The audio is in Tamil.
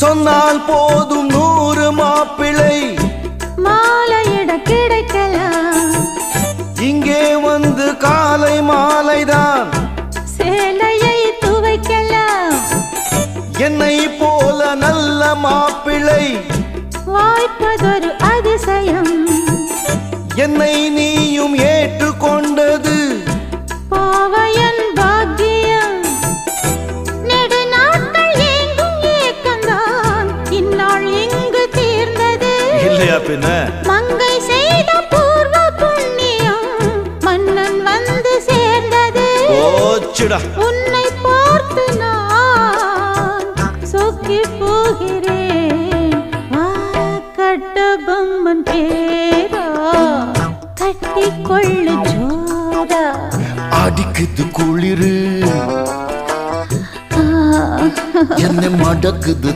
சொன்னால் போதும் நூறு மாப்பிளை மாலையிட கிடைக்கலாம். இங்கே வந்து காலை மாலைதான். சேலையை துவைக்கலாம். என்னை போல நல்ல மாப்பிளை வாய்ப்பதொரு அதிசயம். என்னை நீயும் ஏற்றுக்கொண்டது இல்லையா பின்ன? மங்கை செய்த பூர்வ புண்ணியம் மன்னன் வந்து சேர்ந்தது. போச்சுடா உன்னை பார்த்து நான் சொக்கி போகிறேன். வா, கட்ட பொம்மன் பேரா கட்டி கொள்ளு ஜோரா. அடிக்குது குளிரு. என்னை மடக்குது